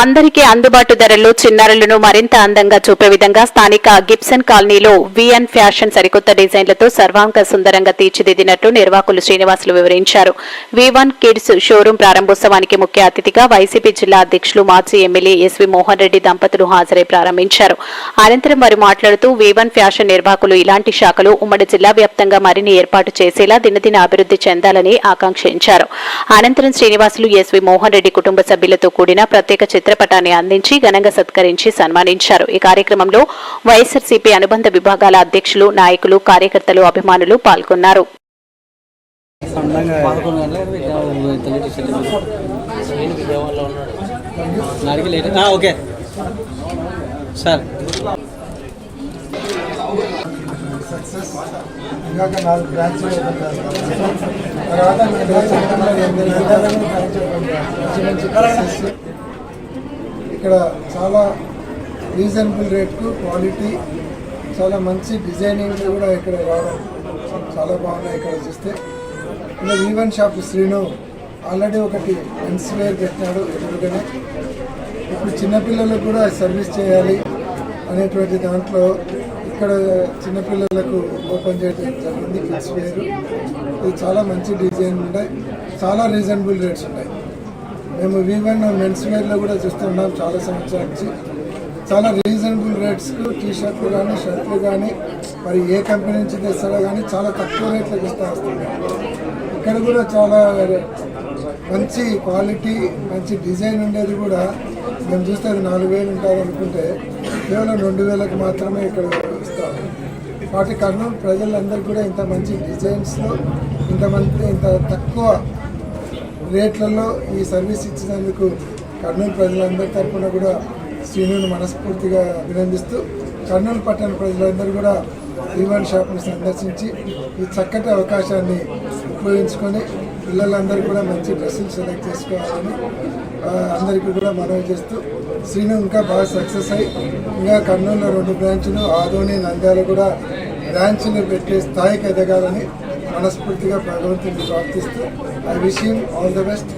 అందరికీ అందుబాటు ధరల్లో చిన్నారులను మరింత అందంగా చూపే విధంగా స్థానిక గిబ్సన్ కాలనీలో విఎన్ ఫ్యాషన్ సరికొత్త డిజైన్లతో సర్వాంగ సుందరంగా తీర్చిదిద్దినట్లు నిర్వాహకులు శ్రీనివాసులు వివరించారు. వి వన్ కిడ్స్ షోరూం ప్రారంభోత్సవానికి ముఖ్య అతిథిగా వైసీపీ జిల్లా అధ్యక్షులు మాజీ ఎమ్మెల్యే ఎస్వి మోహన్ రెడ్డి దంపతులు హాజరై ప్రారంభించారు. అనంతరం వారు మాట్లాడుతూ వి వన్ ఫ్యాషన్ నిర్వాహకులు ఇలాంటి శాఖలు ఉమ్మడి జిల్లా వ్యాప్తంగా మరిన్ని ఏర్పాటు చేసేలా దినదిన అభివృద్ధి చెందాలని ఆకాంక్షించారు. అనంతరం శ్రీనివాసులు ఎస్వి మోహన్ రెడ్డి కుటుంబ సభ్యులతో కూడిన ప్రత్యేక చిత్రపటాన్ని అందించి ఘనంగా సత్కరించి సన్మానించారు ఈ కార్యక్రమంలో వైఎస్ఆర్సీపీ అనుబంధ విభాగాల అధ్యక్షులు నాయకులు కార్యకర్తలు అభిమానులు పాల్గొన్నారు నాలుగు బ్రాంచ్లు తర్వాత మంచి మంచి. ఇక్కడ చాలా రీజనబుల్ రేట్కు క్వాలిటీ చాలా మంచి డిజైనింగ్ కూడా ఇక్కడ రావడం చాలా బాగున్నాయి ఇక్కడ చూస్తే. ఇలా ఈవెన్ షాప్ శ్రీను ఆల్రెడీ ఒకటి మెన్స్ వేర్ పెట్టినాడు ఎదురుగానే. ఇప్పుడు చిన్నపిల్లలకు కూడా సర్వీస్ చేయాలి అనేటువంటి దాంట్లో ఇక్కడ చిన్నపిల్లలకు ఓపెన్ చేయడం జరిగింది కిడ్స్ వేర్ ఇది చాలా మంచి డిజైన్ ఉన్నాయి. చాలా రీజనబుల్ రేట్స్ ఉన్నాయి. మేము వీవన్ మెన్స్ వేర్లో కూడా చూస్తున్నాం చాలా సంవత్సరాల నుంచి. చాలా రీజనబుల్ రేట్స్కు టీ షర్ట్లు కానీ షర్ట్లు కానీ మరి ఏ కంపెనీ నుంచి తెస్తారో కానీ చాలా తక్కువ రేట్లకు ఇస్తా వస్తుంది ఇక్కడ కూడా చాలా మంచి క్వాలిటీ మంచి డిజైన్ ఉండేది కూడా మేము చూస్తే అది నాలుగు వేలు ఉంటుంది అనుకుంటే కేవలం రెండు వేలకు మాత్రమే ఇక్కడ ఇస్తాం. వాటి కర్నూలు ప్రజలందరూ కూడా ఇంత మంచి డిజైన్స్లో ఇంతమంది ఇంత తక్కువ రేట్లలో ఈ సర్వీస్ ఇచ్చినందుకు కర్నూలు ప్రజలందరి తరఫున కూడా శ్రీనుని మనస్ఫూర్తిగా అభినందిస్తూ కర్నూలు పట్టణ ప్రజలందరూ కూడా ఈవెంట్ షాప్ను సందర్శించి ఈ చక్కటి అవకాశాన్ని ఉపయోగించుకొని పిల్లలందరూ కూడా మంచి డ్రెస్సులు సెలెక్ట్ చేసుకోవాలని అందరికీ కూడా మనవి చేస్తూ శ్రీను ఇంకా బాగా సక్సెస్ అయ్యి ఇంకా కర్నూలులో రెండు బ్రాంచ్లు ఆదోని నంద్యాల కూడా బ్రాంచ్లు పెట్టే స్థాయికి ఎదగాలని మనస్ఫూర్తిగా భగవంతుని ప్రార్థిస్తూ I wish all the best.